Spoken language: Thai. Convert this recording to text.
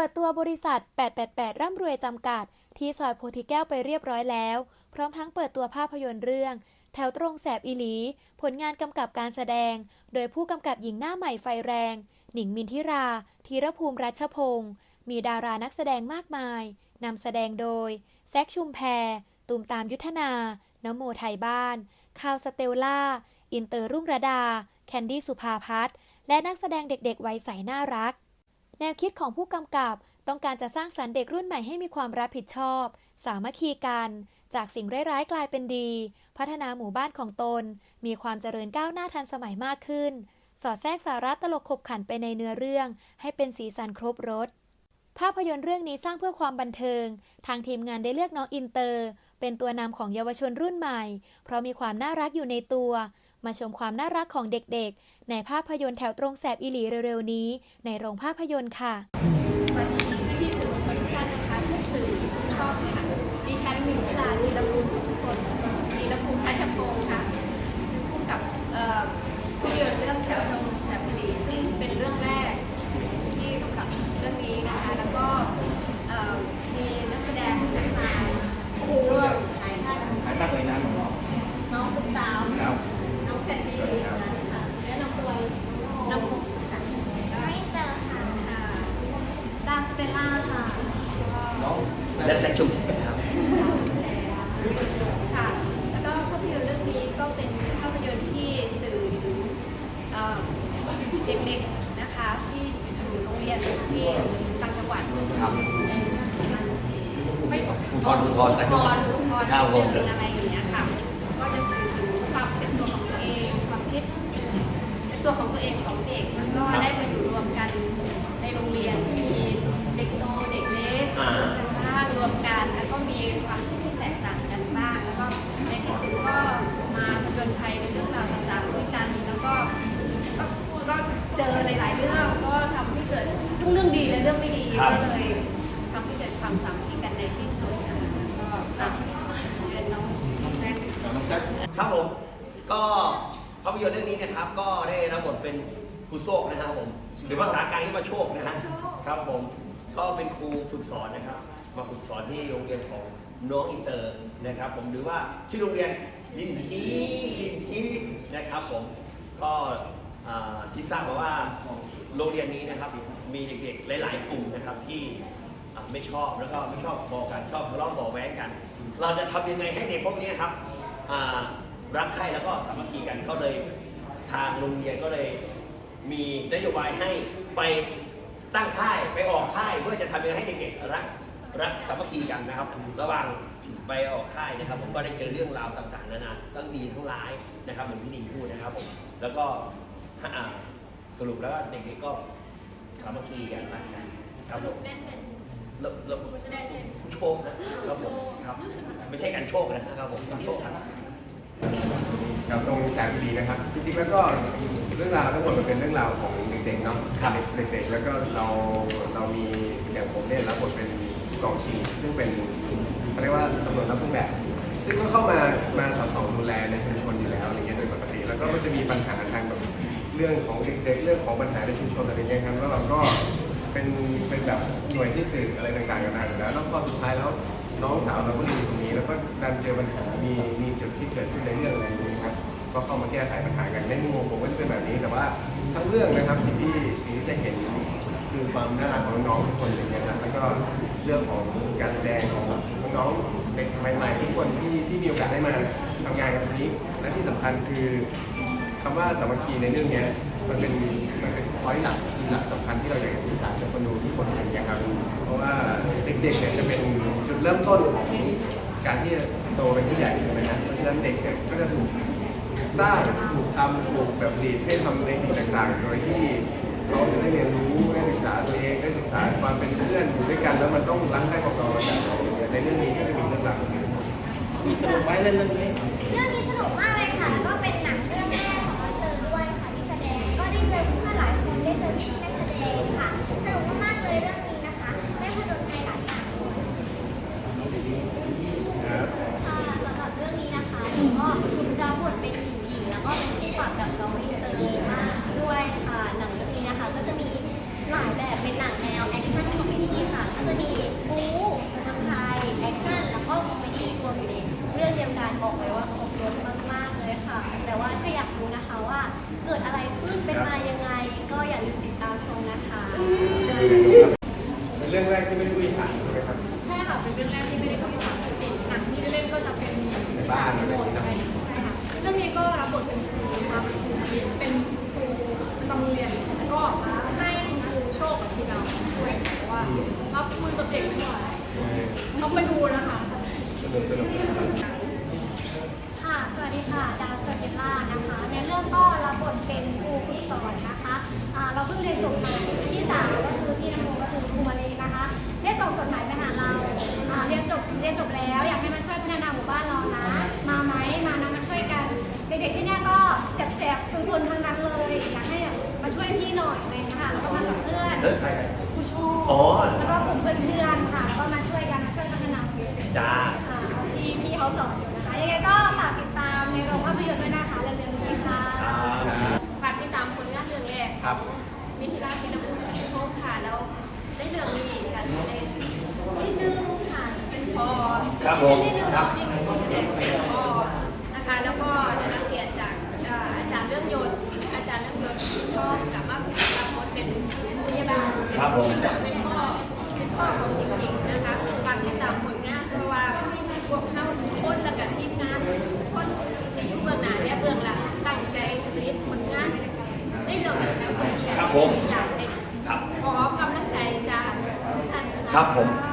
ปิดตัวบริษัท 888 ร่ำรวยจำกัด ที่ซอยโพธิแก้วไปเรียบร้อยแล้ว พร้อมทั้งเปิดตัวภาพยนตร์เรื่อง แถวตรงแสบอีหลี ผลงานกำกับการแสดง โดยผู้กำกับหญิงหน้าใหม่ไฟแรง หนิงมินทิรา ธีรภูมิรัชพงศ์มีดารานักแสดงมากมายนำแสดงโดย แซคชุมแพรตูมตามยุทธนา นโมไทยบ้านคาวสเตลล่า อินเตอร์รุ่งระดา แคนดี้สุภาพัฒน์และนักแสดงเด็กๆ วัยใสน่ารัก แนวคิดของผู้กำกับต้องการจะสร้างสรรค์เด็กรุ่นใหม่ให้มีความรับผิดชอบ สามัคคีกัน จากสิ่งร้ายๆกลายเป็นดี พัฒนาหมู่บ้านของตน มีความเจริญก้าวหน้าทันสมัยมากขึ้น สอดแทรกสาระตลกขบขันไปในเนื้อเรื่อง ให้เป็นสีสันครบรสภาพยนตร์เรื่องนี้สร้างเพื่อความบันเทิง ทางทีมงานได้เลือกน้องอินเตอร์ เป็นตัวนำของเยาวชนรุ่นใหม่ เพราะมีความน่ารักอยู่ในตัว มาชมความน่ารักของเด็กๆ ในภาพยนตร์แถวตรงแสบอิหลีเร็วๆนี้ ในโรงภาพยนตร์ค่ะ วันนี้พี่ๆสื่อมวลชนทุกท่านนะคะทุกสื่อทุกช่องค่ะดิฉันมินทิราธีรภูมิทุกคนธีรภูมิพัชพงศ์ค่ะผู้กำกับเอ่อภาพยนตร์เรื่องแถวตรงแสบบุรีซึ่งเป็นเรื่องแรกที่กำกับเรื่องนี้นะคะ แล้วก็เอ่อมีนักแสดงมาร่วมหลายท่าน หายตั้งเลยนะหลวงพ่อ น้องตุ๊กตา ครับ น้องแคนดี้นะคะและน้องตัวน้องมุกค่ะน้องอินเตอร์ค่ะดาสเปล่าค่ะ น้อง และแซคชุมครับค่ะ แล้วก็ภาพยนตร์เรื่องนี้ก็เป็นภาพยนตร์ที่สื่อถึงเอ่อเด็กๆนะคะที่อยู่โรงเรียนที่ต่างจังหวัดครับมันไม่ภูธรภูธรต่างจังหวัดภูธรครับผมเรื่องอะไรอย่างเงี้ยค่ เรื่องดีและเรื่องไม่ดีครับก็เลยทำให้เกิดความสามัคคีกันในที่สุดนะคะก็อะเรียนน้องน้องแม็กซ์น้องแซคครับผม ก็ภาพยนตร์เรื่องนี้นะครับ ก็ได้รับบทเป็นครูโซกนะครับผม หรือภาษากลางเรียกว่าโชคนะฮะ ครับผม ก็เป็นครูฝึกสอนนะครับ มาฝึกสอนที่โรงเรียนของน้องอินเตอร์นะครับ ผม หรือว่าชื่อโรงเรียนลินทีลินทีนะครับผม ก็อ่าที่ทราบมาว่าโรงเรียนนี้นะครับ มีเด็กๆหลาย ๆ กลุ่มนะครับที่ไม่ชอบแล้วก็ไม่ชอบบอกกันชอบทะเลาะบาะแว้งกัน เราจะทำยังไงให้เด็กพวกนี้ครับรักใคร่แล้วก็สามัคคีกันก็เลยทางโรงเรียนก็เลยมีนโยบายให้ไปตั้งค่ายไปออกค่ายเพื่อจะทำยังไงให้เด็กๆรักรักสามัคคีกันนะครับ ระหว่างไปออกค่ายนะครับ ผมก็ได้เจอเรื่องราวต่างๆนานาทั้งดีทั้งร้ายนะครับเหมือนที่ดีพูดนะครับผมแล้วก็สรุปแล้วเด็กๆก็ สามัคคีกันรักกันครับผมเล่นเป็นแล้วแล้วผู้แสดงเป็นผู้โชคนะครับผมครับ ไม่ใช่การโชคนะครับผมการโชคครับครับตรงแสนดีนะครับ จริงๆแล้วก็เรื่องราวทั้งหมดมันเป็นเรื่องราวของเด็กๆเนาะครับเด็กๆแล้วก็เราเรามีอย่างผมเนี่ยรับบทเป็นกองชิงซึ่งเป็นเขาเรียกว่าตำรวจรับเครื่องแบบซึ่งก็เข้ามามาสอดส่องดูแลในชุมชนอยู่แล้วอะไรเงี้ยโดยปกติ แล้วก็มันจะมีปัญหาทางแบบ เรื่องของเด็กๆเรื่องของปัญหาในชุมชนอะไรเงี้ยครับแล้วเราก็เป็นเป็นแบบหน่วยที่สื่ออะไรต่างๆกันานาอยู่แล้วแล้วพอสุดท้ายแล้วน้องสาวเราก็อยู่ตรงนี้แล้วก็ดันเจอปัญหามีมีจุดที่เกิดขึ้นในเรื่องอะไรอย่างนี้ครับก็เข้ามาแก้ไขปัญหากันในมุมของผมก็จะเป็นแบบนี้แต่ว่าทั้งเรื่องนะครับสิ่งที่สิ่งที่จะเห็นคือความน่ารักของน้องทุกคนอย่างเงี้ยครับแล้วก็เรื่องของการแสดงของน้องเด็กใหม่ๆทุกคนที่ที่มีโอกาสได้มาทำงานกับตรงนี้และที่สำคัญคือ คำว่าสามัคคีในเรื่องเนี้ยมันเป็นมันเป็นพอยต์หลักที่หลักสำคัญที่เราอยากจะสื่อสารกับคนดูที่คนเห็นอย่างครับ เพราะว่าเด็กๆเนี่ยจะเป็นจุดเริ่มต้นของการที่จะโตเป็นผู้ใหญ่ใช่ไหมครับเพราะฉะนั้นเด็กเนี่ยก็จะถูกสร้างถูกทำถูกแบบดีดให้ทำในสิ่งต่างๆ โดยที่เขาจะได้เรียนรู้ได้ศึกษาตัวเองได้ศึกษาความเป็นเพื่อนอยู่ด้วยกัน แล้วมันต้องรักใคร่ปกครองกันในเรื่องนี้ก็จะมีเรื่องราวแบบนี้มีตลกไว้เล่นเรื่องนี้เรื่องนี้สนุกมากเลยค่ะแล้วก็ เป็นมายังไงก็อย่าลืมติดตามชมนะคะ เป็นเรื่องแรกที่ไม่ได้คุยสารใช่ไหมครับ ใช่ค่ะ เป็นเรื่องแรกที่ไม่ได้พูดอีสานติดหนังที่ได้เล่นก็จะเป็นอีสานทั้งรอย่าเงี้ใช่ค่ะเรื่องนี้ก็รับบทเป็นครูครับครูเป็นครูประำงเรียนก็ให้ครูโชคกับทีเราช่วยแต่ว่ารับมือกับเด็กไม่ไหวต้องไปดูนะคะ สนุกสนุก สวัสดีค่ะ ดาวสเตลล่านะคะ ในเรื่องก็รับบทเป็นครูฝึกสอนนะคะอ่าเราเพิ่งเรียนจบมาพี่สาวก็คือพี่นโมก็คือครูมาเลนะคะ ได้ส่งจดหมายไปหาเราอ่าเรียนจบเรียนจบแล้ว อยากให้มาช่วยพัฒนาหมู่บ้านเรานะ มาไหมมานะมาช่วยกัน เด็กๆที่เนี่ยก็แสบๆซุนๆทั้งนั้นเลยอยากให้แบบมาช่วยพี่หน่อยอะไรอย่างเลยนะคะแล้วก็มากับเพื่อนเอ้ยใครครูโชคอ๋อแล้วก็กลุ่มเพื่อน นิดนึงค่ะเป็นพ่อครับผมนิดนึงครับนี่คือคนเจ็บเป็นพ่อนะคะแล้วก็ได้รับเกียรติจากอาจารย์เรื่องยนต์อาจารย์เรื่องยนต์ก็กลับมารับบทเป็นพยาบาลครับผมเป็นพ่อเป็นพ่อของจริงๆนะคะฝากติดตามผลงานเพราะว่าพวกเขาคนและกับทีมงานคนจะอยู่เบื้องหน้าและเบื้องหลังตั้งใจผลิตผลงานได้เรื่องแล้วก็แชร์อยากเป็นขอกำลัง ครับผม